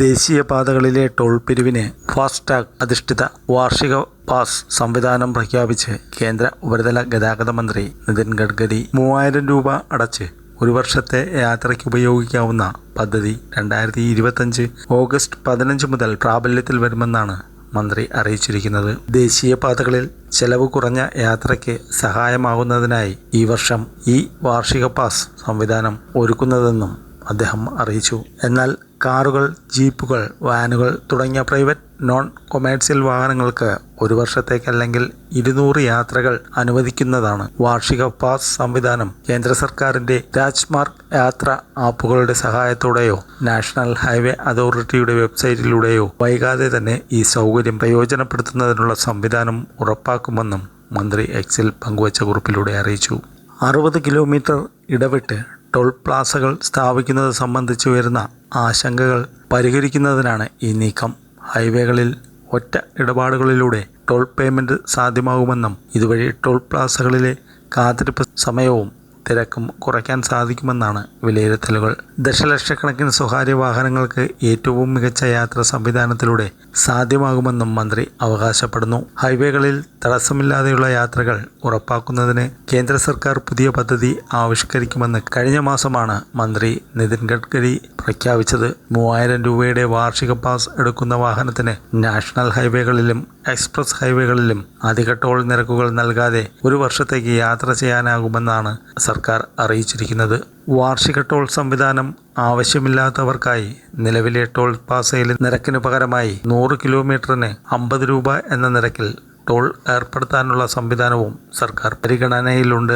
ദേശീയപാതകളിലെ toll പിരിവിന് FASTag അധിഷ്ഠിത വാർഷിക pass സംവിധാനം പ്രഖ്യാപിച്ച് കേന്ദ്ര ഉപരിതല ഗതാഗത മന്ത്രി നിതിൻ ഗഡ്കരി മൂവായിരം രൂപ അടച്ച് ഒരു വർഷത്തെ യാത്രയ്ക്ക് ഉപയോഗിക്കാവുന്ന പദ്ധതി രണ്ടായിരത്തി ഇരുപത്തഞ്ച് ഓഗസ്റ്റ് പതിനഞ്ച് മുതൽ പ്രാബല്യത്തിൽ വരുമെന്നാണ് മന്ത്രി അറിയിച്ചിരിക്കുന്നത്. ദേശീയപാതകളിൽ ചെലവ് കുറഞ്ഞ യാത്രയ്ക്ക് സഹായമാകുന്നതിനായി ഈ വർഷം ഈ വാർഷിക പാസ് സംവിധാനം ഒരുക്കുന്നതെന്നും അദ്ദേഹം അറിയിച്ചു. എന്നാൽ കാറുകൾ ജീപ്പുകൾ വാനുകൾ തുടങ്ങിയ പ്രൈവറ്റ് നോൺ കൊമേഴ്സ്യൽ വാഹനങ്ങൾക്ക് ഒരു വർഷത്തേക്കല്ലെങ്കിൽ ഇരുന്നൂറ് യാത്രകൾ അനുവദിക്കുന്നതാണ്. വാർഷിക പാസ് സംവിധാനം കേന്ദ്ര സർക്കാരിന്റെ രാജ്മാർഗ് യാത്ര ആപ്പുകളുടെ സഹായത്തോടെയോ നാഷണൽ ഹൈവേ അതോറിറ്റിയുടെ വെബ്സൈറ്റിലൂടെയോ വൈകാതെ തന്നെ ഈ സൗകര്യം പ്രയോജനപ്പെടുത്തുന്നതിനുള്ള സംവിധാനം ഉറപ്പാക്കുമെന്നും മന്ത്രി എക്സിൽ പങ്കുവച്ച കുറിപ്പിലൂടെ അറിയിച്ചു. അറുപത് കിലോമീറ്റർ ഇടവിട്ട് ടോൾ പ്ലാസകൾ സ്ഥാപിക്കുന്നത് സംബന്ധിച്ച് വരുന്ന ആശങ്കകൾ പരിഹരിക്കുന്നതിനാണ് ഈ നീക്കം. ഹൈവേകളിൽ ഒറ്റ ഇടപാടുകളിലൂടെ ടോൾ പേയ്മെന്റ് സാധ്യമാകുമെന്നും ഇതുവഴി ടോൾ പ്ലാസകളിലെ കാത്തിരിപ്പ് സമയവും തിരക്കും കുറയ്ക്കാൻ സാധിക്കുമെന്നാണ് വിലയിരുത്തലുകൾ. ദശലക്ഷക്കണക്കിന് സ്വകാര്യ വാഹനങ്ങൾക്ക് ഏറ്റവും മികച്ച യാത്ര സംവിധാനത്തിലൂടെ സാധ്യമാകുമെന്നും മന്ത്രി അവകാശപ്പെടുന്നു. ഹൈവേകളിൽ തടസ്സമില്ലാതെയുള്ള യാത്രകൾ ഉറപ്പാക്കുന്നതിന് കേന്ദ്ര സർക്കാർ പുതിയ പദ്ധതി ആവിഷ്കരിക്കുമെന്ന് കഴിഞ്ഞ മാസമാണ് മന്ത്രി നിതിൻ ഗഡ്കരി പ്രഖ്യാപിച്ചത്. മൂവായിരം രൂപയുടെ വാർഷിക പാസ് എടുക്കുന്ന വാഹനത്തിന് നാഷണൽ ഹൈവേകളിലും എക്സ്പ്രസ് ഹൈവേകളിലും അധിക ടോൾ നിരക്കുകൾ നൽകാതെ ഒരു വർഷത്തേക്ക് യാത്ര ചെയ്യാനാകുമെന്നാണ് സർക്കാർ അറിയിച്ചിരിക്കുന്നത്. വാർഷിക ടോൾ സംവിധാനം ആവശ്യമില്ലാത്തവർക്കായി നിലവിലെ ടോൾ പാസയിൽ നിരക്കിന് പകരമായി നൂറ് കിലോമീറ്ററിന് അമ്പത് രൂപ എന്ന നിരക്കിൽ ടോൾ ഏർപ്പെടുത്താനുള്ള സംവിധാനവും സർക്കാർ പരിഗണനയിലുണ്ട്.